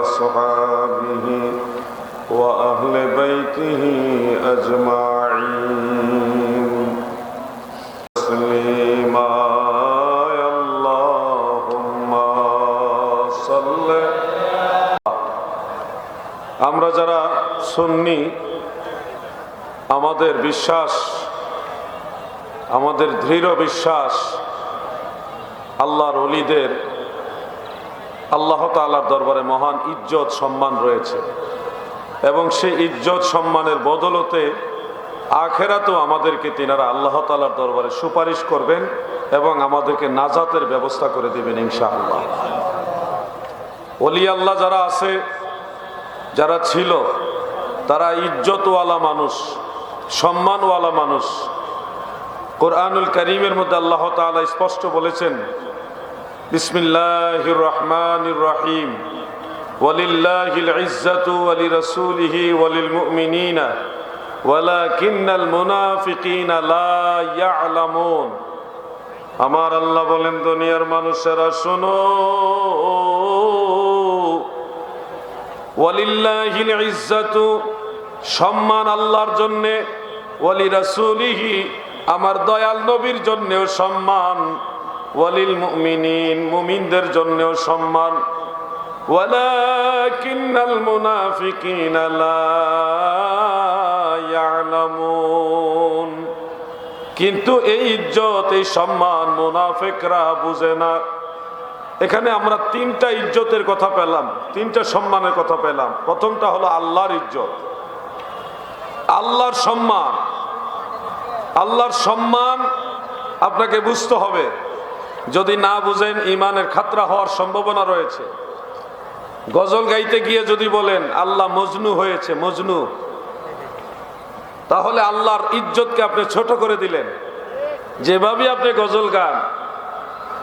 وأصحابه وأهل بيته أجمعين تسليما يا اللهم صل আমরা যারা সুন্নি আমাদের বিশ্বাস আমাদের দৃঢ় বিশ্বাস আল্লাহর অলিদের আল্লাহ তাআলার দরবারে মহান ইজ্জত, সম্মান রয়েছে। এবং সেই ইজ্জত, সম্মানের বদলতে আখেরাতেও আমাদেরকে তিনারা আল্লাহ তালার দরবারে সুপারিশ করবেন এবং আমাদেরকে নাজাতের ব্যবস্থা করে দেবেন ইনশাআল্লাহ। অলি আল্লাহ যারা আছে, যারা ছিল, তারা ইজ্জতওয়ালা মানুষ, সম্মানওয়ালা মানুষ। কোরআনুল করিমের মধ্যে আল্লাহ তাআলা স্পষ্ট বলেছেন বিসমিল্লাহির রহমানির রহিম ওয়ালিল্লাহিল ইজ্জাতু ওয়ালি রাসূলিহি ওয়ালিল মুমিনিনা ওয়ালাকিন্নাল মুনাফিকিনা লা ইয়ালামুন। আমার আল্লাহ বলেন, দুনিয়ার মানুষেরা, শোনো। ওয়ালিল্লাহিল ইজ্জাতু সম্মান আল্লাহর জন্যে ওয়ালি রাসূলিহি আমার দয়াল নবীর জন্যেও সম্মান। ওয়ালিল মুমিনিন, মুমিনদের জন্যেও সম্মান। ওয়ালাকিন্নাল মুনাফিকিনা লা ইয়ালামুন। কিন্তু এই ইজ্জত, এই সম্মান মুনাফিকরা বুঝে না। এখানে আমরা তিনটা ইজ্জতের কথা পেলাম, তিনটা সম্মানের কথা পেলাম। প্রথমটা হলো আল্লাহর ইজ্জত। আল্লাহর সম্মান। আল্লাহর সম্মান আপনাকে বুঝতে হবে। যদি না বুঝেন ইমানের খাতরা হওয়ার সম্ভাবনা রয়েছে। গজল গাইতে গিয়ে যদি বলেন, আল্লাহ মজনু হয়েছে, মজনু, তাহলে আল্লাহর ইজ্জতকে আপনি ছোট করে দিলেন। যেভাবে আপনি গজল গান,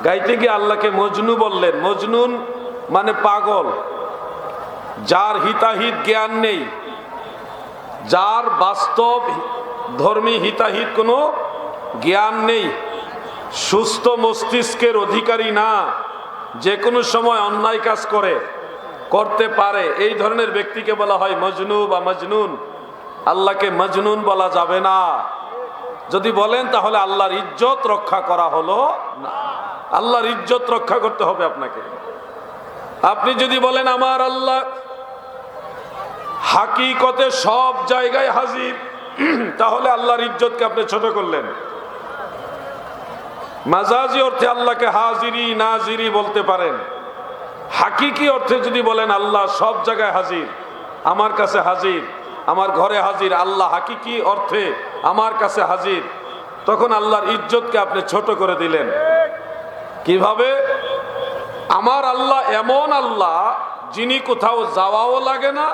গাইতে গিয়ে আল্লাহকে মজনু বললেন, মজনুন মানে পাগল, যার হিতাহিত জ্ঞান নেই, যার বাস্তব ধর্মী হিতাহিত কোনো জ্ঞান নেই। সুস্থ মস্তিষ্কের অধিকারী না, যে কোনো সময় অন্যায় কাজ করে, করতে পারে। এই ধরনের ব্যক্তিকে বলা হয় মজনু বা মজনুন। আল্লাহকে মজনুন বলা যাবে না। যদি বলেন তাহলে আল্লাহর ইজ্জত রক্ষা করা হলো না। আল্লাহর ইজ্জত রক্ষা করতে হবে আপনাকে। আপনি যদি বলেন, আমার আল্লাহ হাকিকতে সব জায়গায় হাজির, তাহলে আল্লাহর ইজ্জতকে আপনি ছোট করলেন। মাজাজি অর্থে আল্লাহকে হাজিরি, নাজিরি বলতে পারেন। হাকিকি অর্থে যদি বলেন, আল্লাহ সব জায়গায় হাজির, আমার কাছে হাজির, আমার ঘরে হাজির, আল্লাহ হাকিকি অর্থে আমার কাছে হাজির, তখন আল্লাহর ইজ্জতকে আপনি ছোট করে দিলেন। কীভাবে? আমার আল্লাহ এমন আল্লাহ, যিনি কোথাও যাওয়াও লাগে না,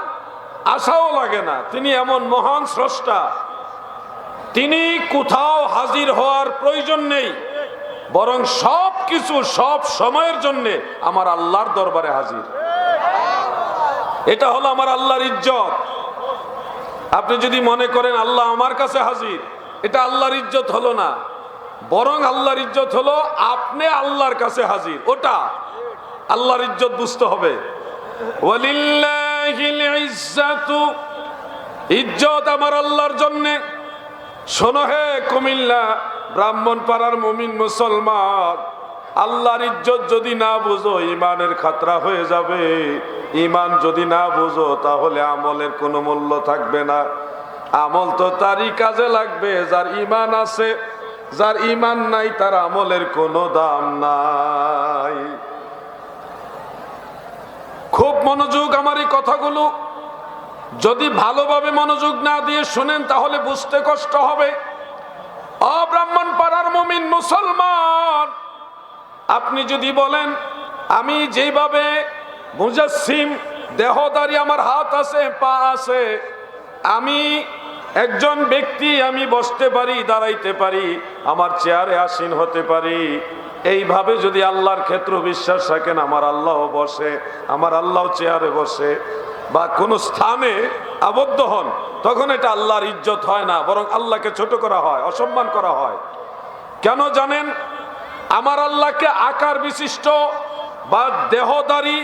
আসাও লাগে না, তিনি এমন মহান স্রষ্টা। তিনি কোথাও হাজির হওয়ার প্রয়োজন নেই। বরং সব কিছু সব সময়ের জন্য আমার আল্লাহর দরবারে হাজির। এটা হলো আমার আল্লাহর ইজ্জত। আপনি যদি মনে করেন আল্লাহ আমার কাছে হাজির, এটা আল্লাহর ইজ্জত হলো না। বরং আল্লাহর ইজ্জত হলো আপনি আল্লাহর কাছে হাজির। ওটা আল্লাহর ইজ্জত বুঝতে হবে। ইজ্জত আমার আল্লাহর জন্যে। শোনো হে কুমিল্লা ব্রাহ্মণ পাড়ার মুমিন মুসলমান, আল্লাহর ইজ্জত যদি না বুঝো ইমানের খাতরা হয়ে যাবে। ইমান যদি না বুঝো, তাহলে আমলের কোনো মূল্য থাকবে না। আমল তো তারই কাজে লাগবে, যার ইমান আছে, যার ইমান নাই, তার আমলের কোনো দাম নাই। খুব মনোযোগ আমার এই কথাগুলো। যদি ভালোভাবে মনোযোগ না দিয়ে শুনেন, তাহলে বুঝতে কষ্ট হবে। অব্রাহ্মণ পাড়ার মমিন মুসলমান। আপনি যদি বলেন, আমি যেভাবে মুজাসিম দেহদারি আমার হাত আছে, পা আছে, আমি একজন ব্যক্তি, আমি বসতে পারি, দাঁড়াইতে পারি, আমার চেয়ারে আসীন হতে পারি, এইভাবে যদি আল্লাহর ক্ষেত্র বিশ্বাস রাখেন, আমার আল্লাহ বসে, আমার আল্লাহ চেয়ারে বসে, বা কোনো স্থানে আবদ্ধ হন, তখন এটা আল্লাহর ইজ্জত হয় না, বরং আল্লাহকে ছোট করা হয়, অসম্মান করা হয়। কেন জানেন? আমার আল্লাহকে আকার বিশিষ্ট বা দেহদারি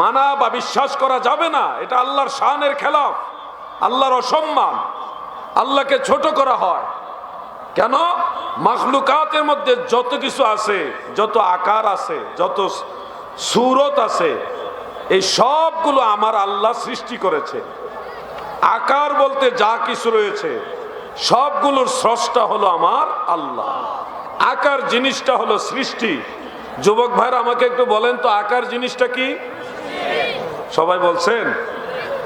মানা বা বিশ্বাস করা যাবে না, এটা আল্লাহর শানের খেলাফ, আল্লাহর অসম্মান, আল্লাহকে ছোট করা হয়। কেন? মাখলুকাতের মধ্যে যত কিছু আছে, যত আকার আছে, যত সুরত আছে, এই সবগুলো আমার আল্লাহ সৃষ্টি করেছে। আকার বলতে যা কিছু রয়েছে, সবগুলোর স্রষ্টা হলো আমার আল্লাহ। আকার জিনিসটা হলো সৃষ্টি। যুবক ভাইরা, আমাকে একটু বলেন তো, আকার জিনিসটা কি? সবাই বলছেন?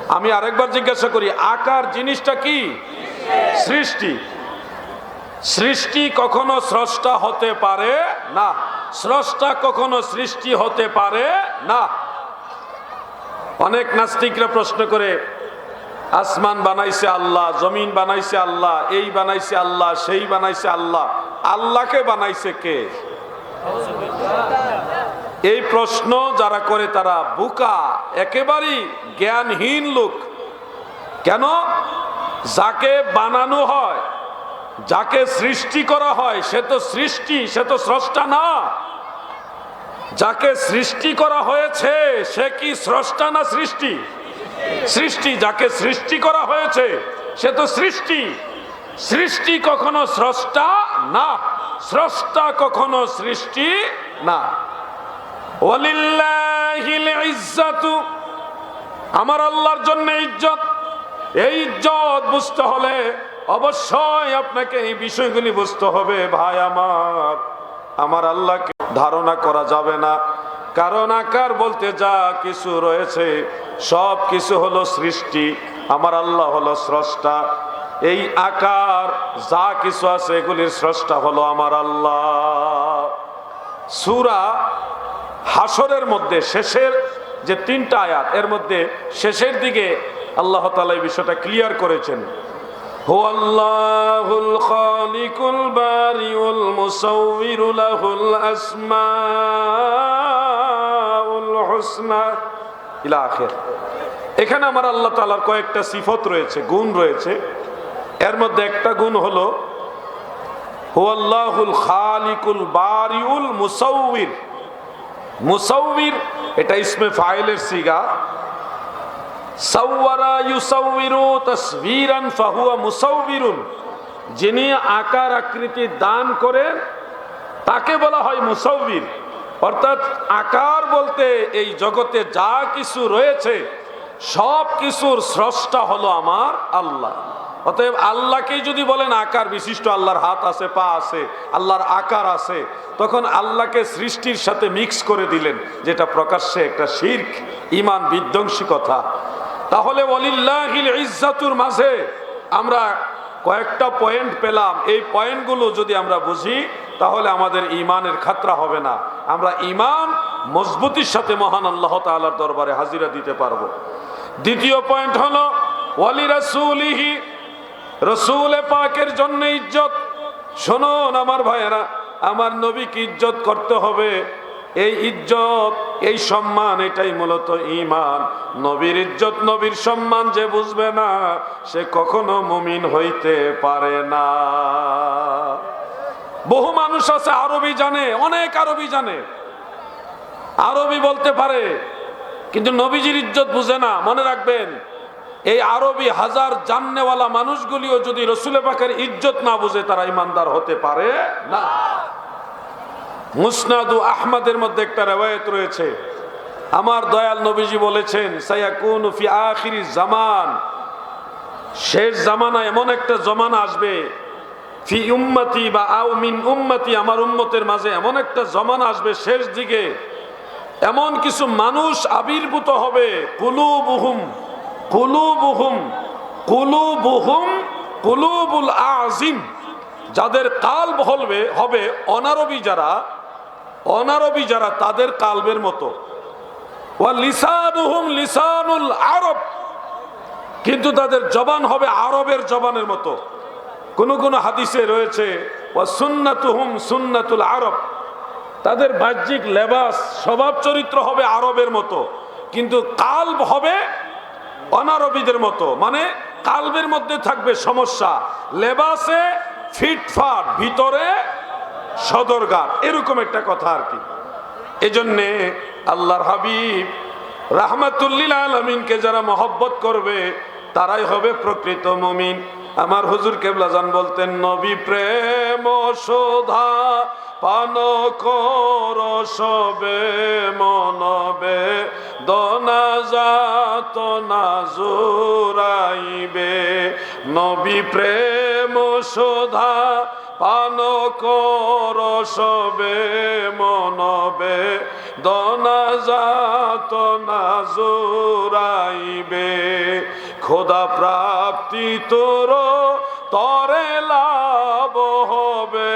আমি আরেকবার জিজ্ঞাসা করি, আকার জিনিসটা কি? সৃষ্টি। সৃষ্টি কখনো স্রষ্টা হতে পারে না। স্রষ্টা কখনো সৃষ্টি হতে পারে না। অনেক নাস্তিকরা প্রশ্ন করে আসমান বানাইছে আল্লাহ, জমিন বানাইছে আল্লাহ, এই বানাইছে আল্লাহ, সেই বানাইছে আল্লাহ। আল্লাহকে বানাইছে কে? এই প্রশ্ন যারা করে তারা বুকা, একেবারেই জ্ঞানহীন লোক। কেন? যাকে বানানো হয়, যাকে সৃষ্টি করা হয়, সে তো সৃষ্টি, সে তো স্রষ্টা না। যাকে সৃষ্টি করা হয়েছে, সে কি স্রষ্টা না সৃষ্টি? সৃষ্টি যাকে সৃষ্টি করা হয়েছে, সে তো সৃষ্টি। সৃষ্টি কখনো স্রষ্টা না, স্রষ্টা কখনো সৃষ্টি না। আমার আল্লাহর জন্য ইজ্জত। এই ইজ্জত বুঝতে হলে অবশ্যই আপনাকে এই বিষয়গুলি বুঝতে হবে, ভাই আমার। আমার আল্লাহকে ধারণা করা যাবে না। কারণ আকার বলতে যা কিছু রয়েছে সব কিছু হলো সৃষ্টি আমার আল্লাহ হলো স্রষ্টা এই আকার যা কিছু আছে এগুলির স্রষ্টা হলো আমার আল্লাহ সুরা হাসরের মধ্যে শেষের যে তিনটা আয়াত এর মধ্যে শেষের দিকে আল্লাহ তালা এই বিষয়টা ক্লিয়ার করেছেন هو الله الخالق البارئ المصور له الأسماء الحسنى ইলা এখানে আমার আল্লাহ তালার কয়েকটা সিফত রয়েছে, গুণ রয়েছে। এর মধ্যে একটা গুণ হলো, হুয়াল্লাহুল খালিকুল বারিউল মুসৌবির মুসৌবির এটা ফাইলের সিগা। ইউসৌবিরু যিনি আকার আকৃতি দান করেন, তাকে বলা হয় মুসৌবির অর্থাৎ আকার বলতে এই জগতে যা কিছু রয়েছে, সব কিছুর স্রষ্টা হলো আমার আল্লাহ। অতএব আল্লাহকেই যদি বলেন আকার বিশিষ্ট, আল্লাহর হাত আছে, পা আছে, আল্লাহর আকার আছে, তখন আল্লাহকে সৃষ্টির সাথে মিক্স করে দিলেন, যেটা প্রকাশ্যে একটা শির্ক ইমান বিধ্বংসী কথা। তাহলে অলিল্লাহিল ইজ্জাতুর মাঝে আমরা কয়েকটা পয়েন্ট পেলাম। এই পয়েন্টগুলো যদি আমরা বুঝি, তাহলে আমাদের ইমানের খাতরা হবে না। আমরা ইমান মজবুতির সাথে মহান আল্লাহ তাআলার দরবারে হাজিরা দিতে পারব। দ্বিতীয় পয়েন্ট হলো, ওয়ালি রাসূলিহি, রসুলে পাকের জন্য ইজ্জত। শোনুন আমার ভাইয়েরা, আমার নবীকে ইজ্জত করতে হবে। এই ইজ্জত এই সম্মান, এটাই মূলত ইমান নবীর ইজ্জত, নবীর সম্মান যে বুঝবে না, সে কখনো মুমিন হইতে পারে না। বহু মানুষ আছে, আরবি জানে, অনেক আরবি জানে। আরবি বলতে পারে, কিন্তু নবীজির ইজ্জত বুঝে না। মনে রাখবেন, এই আরবি হাজার জাননেওয়ালা মানুষগুলিও যদি রসুলে পাকের ইজ্জত না বুঝে, তারা ইমানদার হতে পারে না। মুসনাদু আহমদের মধ্যে একটা রেওয়ায়ত রয়েছে। আমার দয়াল নবীজি বলেছেন, সায়াকুন ফি আখিরি জামান। শেষ জামানা এমন একটা জমানা আসবে, ফি উম্মতি বা আও মিন উম্মতি। আমার উম্মতের মাঝে এমন একটা জমানা আসবে শেষ দিকে, এমন কিছু মানুষ আবির্ভূত হবে। কুলুবুহুম কুলুবুহুম কুলুবুহুম, কুলুবুল আজিম যাদের কাল হলবে হবে অনারবি যারা অনারবি যারা তাদের কালবের মতো। লিসানুল আরব। কিন্তু তাদের জবান হবে আরবের জবানের মতো। কোন কোন হাদিসে রয়েছে আরব। তাদের বাহ্যিক লেবাস, স্বভাব চরিত্র হবে আরবের মতো। কিন্তু কাল্ব হবে অনারবিদের মতো। মানে কালবের মধ্যে থাকবে সমস্যা। লেবাসে ফিটফাট, ভিতরে সদরঘাট, এরকম একটা কথা আর কি। এজন্যে আল্লাহর হাবিব রাহমাতুল্লিল আলমিনকে যারা মহব্বত করবে, তারাই হবে প্রকৃত মমিন। আমার হুজুর কেবলাজান বলতেন, নবী প্রেম শোধা, পান কর সবে মনবে। দনা যাত না জোরাইবে নবী প্রেম শোধা পান কর সবে মনবে, দনা যাত না জোরাইবে খোদা প্রাপ্তি তোর, তরে লাভ হবে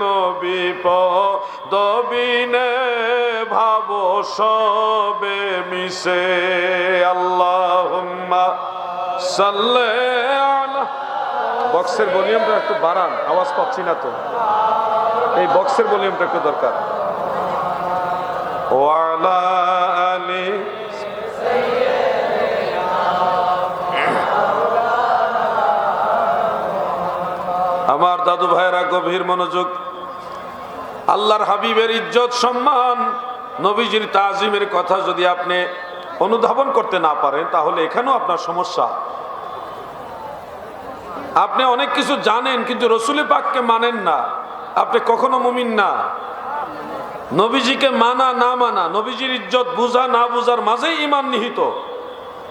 নবিপ দবিনে ভাব সবে মিশে। আল্লাহ সাল্লে বক্সের ভলিউমটা একটু বাড়ান, আওয়াজ পাচ্ছি না তো। এই বক্সের ভলিউমটা একটু দরকার। ওয়ালা আমার দাদু ভাইরা গভীর মনোযোগ। আল্লাহর হাবিবের ইজ্জত, সম্মান, নবীজির তাজিমের কথা যদি আপনি অনুধাবন করতে না পারেন, তাহলে এখানেও আপনার সমস্যা। আপনি অনেক কিছু জানেন, কিন্তু রসুল পাককে মানেন না। আপনি কখনো মুমিন না। নবীজিকে মানা, না মানা, নবীজির ইজ্জত বুঝা, না বুঝার মাঝেই ইমান নিহিত।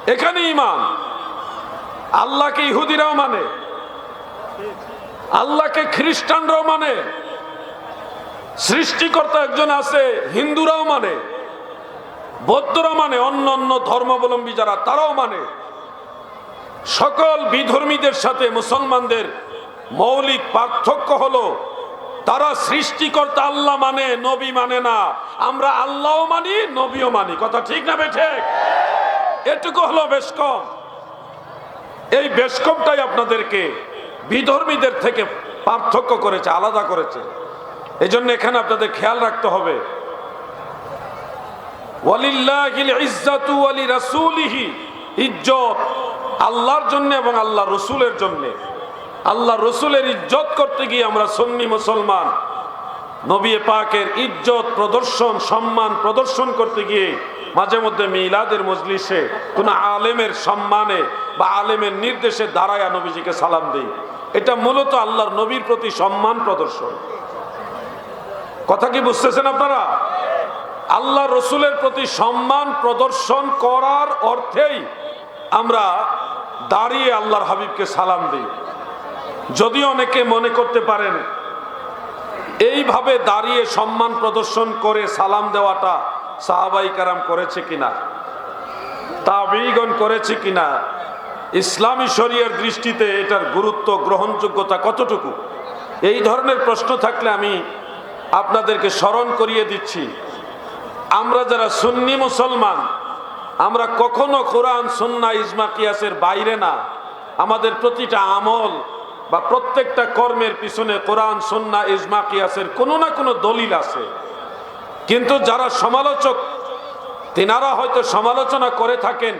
এখানে ইমান আল্লাহকে ইহুদিরাও মানে। আল্লাহকে খ্রিস্টানরাও মানে। সৃষ্টিকর্তা একজন আছে, হিন্দুরাও মানে। বৌদ্ধরা মানে অন্য অন্য ধর্মাবলম্বী যারা, তারাও মানে। সকল বিধর্মীদের সাথে মুসলমানদের মৌলিক পার্থক্য হলো, তারা সৃষ্টিকর্তা আল্লাহ মানে নবী মানে না। আমরা আল্লাহও মানি, নবীও মানি। কথা ঠিক না বেঠে এটুকু হলো বেশ কম এই বেশ কমটাই আপনাদেরকে বিধর্মীদের থেকে পার্থক্য করেছে, আলাদা করেছে। এই জন্য এখানে আপনাদের খেয়াল রাখতে হবে। ইজ্জত। আল্লাহর জন্য এবং আল্লাহ রসুলের জন্য। আল্লাহ রসুলের ইজ্জত করতে গিয়ে আমরা সন্নি মুসলমান। নবী পাকের ইজ্জত, প্রদর্শন, সম্মান প্রদর্শন করতে গিয়ে মাঝে মধ্যে মিলাদের মজলিসে কোন আলেমের সম্মানে বা আলেমের নির্দেশে দাঁড়ায়া নবীজিকে সালাম দিই। এটা মূলত আল্লাহর নবীর প্রতি সম্মান প্রদর্শন। কথা কি বুঝতেছেন আপনারা? আল্লাহ রসুলের প্রতি সম্মান প্রদর্শন করার অর্থেই আমরা দাঁড়িয়ে আল্লাহর হাবিবকে সালাম দিই। যদি অনেকে মনে করতে পারেন, এইভাবে দাঁড়িয়ে সম্মান প্রদর্শন করে সালাম দেওয়াটা সাহাবাই কারাম করেছে কিনা তা তাবিগণ করেছে কিনা, ইসলামী শরিয়ার দৃষ্টিতে এটার গুরুত্ব, গ্রহণযোগ্যতা কতটুকু? এই ধরনের প্রশ্ন থাকলে আমি আপনাদেরকে স্মরণ করিয়ে দিচ্ছি। আমরা যারা সুন্নি মুসলমান আমরা কখনো কোরআন সুন্না ইজমা, কিয়াসের বাইরে না। আমাদের প্রতিটা আমল বা প্রত্যেকটা কর্মের পিছনে কোরআন সন্না ইজমা, কিয়াসের কোনো না কোনো দলিল আছে। কিন্তু যারা সমালোচক, তেনারা হয়তো সমালোচনা করে থাকেন।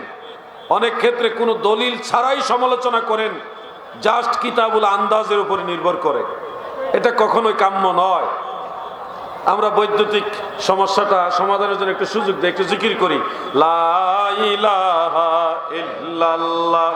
অনেক ক্ষেত্রে কোনো দলিল ছাড়াই সমালোচনা করেন, জাস্ট কিতাবুল আন্দাজের উপর নির্ভর করে। এটা কখনোই কাম্য নয়। আমরা বৈদ্যুতিক সমস্যাটা সমাধানের জন্য একটু সুযোগ দেয় একটু জিকির করি। লা ইলাহা ইল্লাল্লাহ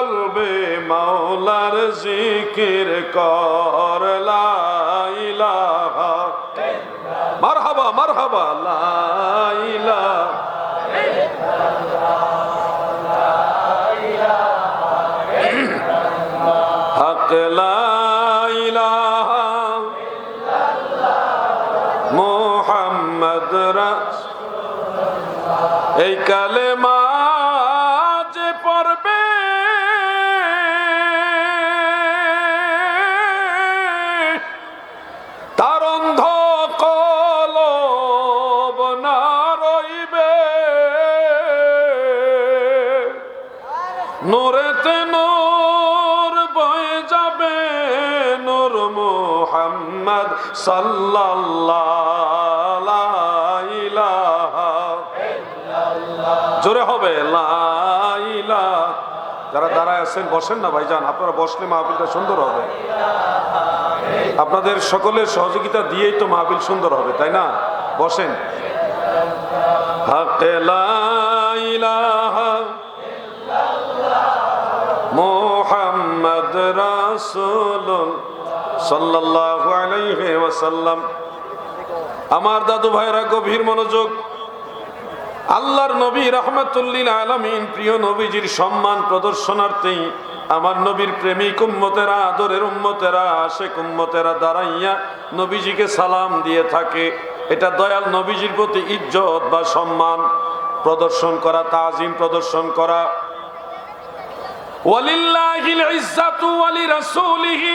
কলবে মাওলার জিকির কর মারহাবা মারহাবা, লা ইলাহা হক লা ইলাহা মোহাম্মদ রাস এই কালে জোরে হবে, লা ইলাহা। যারা দাঁড়ায় আছেন, বসেন না ভাইজান, আপনারা বসলে মাহফিলটা সুন্দর হবে। আপনাদের সকলের সহযোগিতা দিয়েই তো মাহফিল সুন্দর হবে, তাই না? বসেন। মোহাম্মদ রাসূল আমার দাদু ভাইরা গভীর মনোযোগ। আল্লাহর নবী রহমতুল্লিল আলমিন, প্রিয় নবীজির সম্মান প্রদর্শনার্থেই আমার নবীর প্রেমিক উম্মতেরা, আদরের উম্মতেরা, আশেক উম্মতেরা দাঁড়াইয়া নবীজিকে সালাম দিয়ে থাকে। এটা দয়াল নবীজির প্রতি ইজ্জত বা সম্মান প্রদর্শন করা, তাজিম প্রদর্শন করা। ওয়ালিল্লাহিল ইজ্জাতু ওয়ালি রাসূলিহি।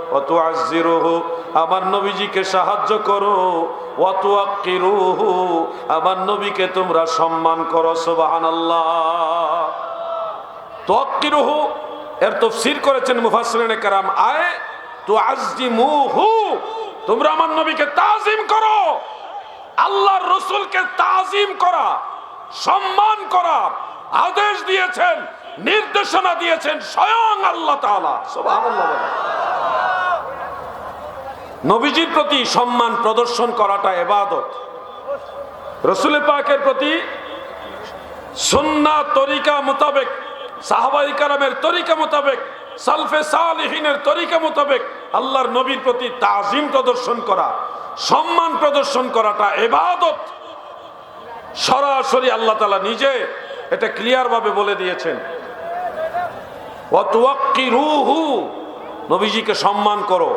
অত আজিরুহু আমার নবীজিকে সাহায্য করো। অত আকিরুহু আমার নবীকে তোমরা সম্মান করো, সুবহানাল্লাহ। তোয়াক্কিরুহু এর তফসির করেছেন মুফাসসিরিনে কারাম, আয় তো আজিমুহু তোমরা আমার নবীকে তাজিম করো। আল্লাহর রসুলকে তাজিম করা, সম্মান করা, আদেশ দিয়েছেন, নির্দেশনা দিয়েছেন স্বয়ং আল্লাহ সুবহানাল্লাহ বলেন। নবীজির প্রতি সম্মান প্রদর্শন করাটা এবাদত। রসুল পাকের প্রতি সুন্না তরিকা মোতাবেক, সাহাবাই কারামের তরিকা মোতাবেক, সালফে সালিহিনের তরিকা মোতাবেক আল্লাহর নবীর প্রতি তাজিম প্রদর্শন করা, সম্মান প্রদর্শন করাটা এবাদত। সরাসরি আল্লাহ তালা নিজে এটা ক্লিয়ার ভাবে বলে দিয়েছেন। রুহু নবীজিকে সম্মান করো।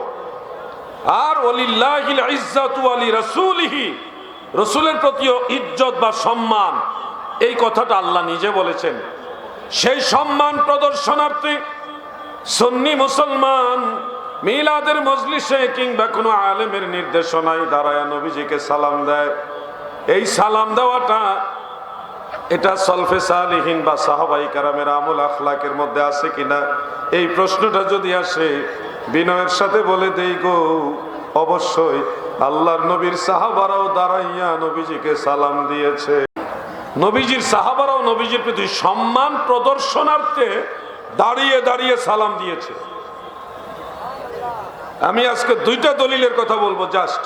আর ওলিল্লাহিল ইজ্জাতু আলী রাসূলিহি। রসুলের প্রতিও ইজ্জত বা সম্মান, এই কথাটা আল্লাহ নিজে বলেছেন। সেই সম্মান প্রদর্শনার্থে সুন্নি মুসলমান মিলাদের মজলিসে কিংবা কোনো আলেমের নির্দেশনায় দাঁড়ায় নবীজিকে সালাম দেয়। এই সালাম দেওয়াটা এটা সলফে সালিহীন বা সাহাবাই কারামের আমল আখলাকের মধ্যে আছে কিনা, এই প্রশ্নটা যদি আসে বিনয়ের সাথে বলে দেই গো, অবশ্যই আল্লাহর নবীর সাহাবারাও দাঁড়াইয়া নবীজিকে সালাম দিয়েছে। নবীজির সাহাবারাও নবীজির প্রতি সম্মান প্রদর্শনার্থে দাঁড়িয়ে দাঁড়িয়ে সালাম দিয়েছে। আমি আজকে দুইটা দলিলের কথা বলব জাস্ট।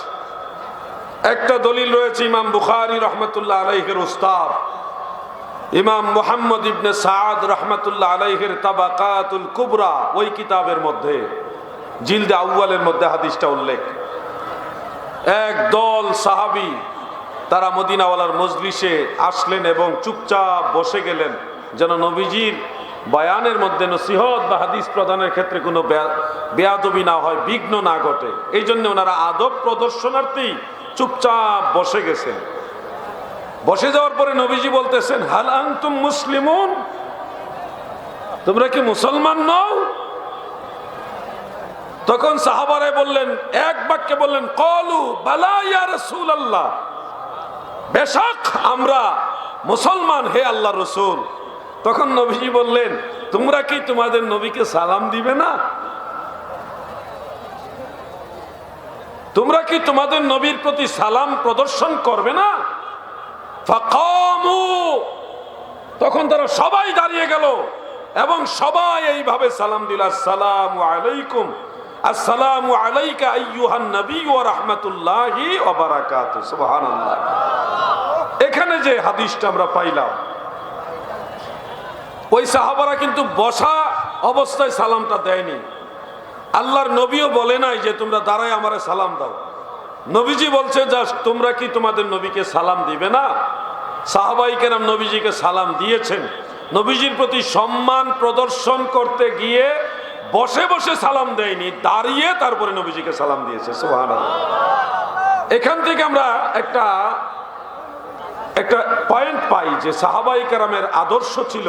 একটা দলিল রয়েছে ইমাম বুখারি রহমতুল্লাহ আলাইহের উস্তাদ। ইমাম মোহাম্মদ ইবনে সাদ রহমতুল্লাহ আলাইহের তাবাকাতুল কুবরা, ওই কিতাবের মধ্যে। জিলদে আউ্বালের মধ্যে হাদিসটা উল্লেখ। এক দল সাহাবি, তারা মদিনাওয়ালার মজলিসে আসলেন এবং চুপচাপ বসে গেলেন। যেন নবীজির বয়ানের মধ্যে নসিহত বা হাদিস প্রদানের ক্ষেত্রে কোনো বেয়াদবি না হয়, বিঘ্ন না ঘটে। এই জন্য ওনারা আদব প্রদর্শনার্থী চুপচাপ বসে গেছেন। বসে যাওয়ার পরে নবীজি বলতেছেন, হাল আনতুম মুসলিমুন? তোমরা কি মুসলমান নও? তখন সাহাবারে বললেন, এক বাক্যে বললেন, কলু বালা ইয়া রাসূলুল্লাহ। বেশক আমরা মুসলমান, হে আল্লাহ রসুল। তখন নবীজি বললেন, তোমরা কি তোমাদের নবীকে সালাম দিবে না? তোমরা কি তোমাদের নবীর প্রতি সালাম প্রদর্শন করবে না? তখন তারা সবাই দাঁড়িয়ে গেল এবং সবাই এইভাবে সালাম দিল, আসসালামু আলাইকুম। আসসালামু আলাইকা আইয়ুহান নবী ওয়া রাহমাতুল্লাহি ওয়া বারাকাতুহু। সুবহানাল্লাহ। এখানে যে হাদিসটা আমরা পাইলাম, ওই সাহাবারা কিন্তু বসা অবস্থায় সালামটা দেয়নি। আল্লাহর নবীও বলে নাই যে, তোমরা দাঁড়ায় আমারে সালাম দাও। নবীজি বলছে, যা, তোমরা কি তোমাদের নবীকে সালাম দিবে না? সাহাবাই কেরাম নবীজিকে সালাম দিয়েছেন। নবীজির প্রতি সম্মান প্রদর্শন করতে গিয়ে বসে বসে সালাম দেয়নি, দাঁড়িয়ে তারপরে নবীজিকে সালাম দিয়েছে সোহান এখান থেকে আমরা একটা একটা পয়েন্ট পাই যে সাহাবাই কারামের আদর্শ ছিল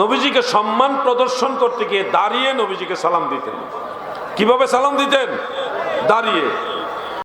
নবীজিকে সম্মান প্রদর্শন করতে গিয়ে দাঁড়িয়ে নবীজিকে সালাম দিতেন। কীভাবে সালাম দিতেন? দাঁড়িয়ে।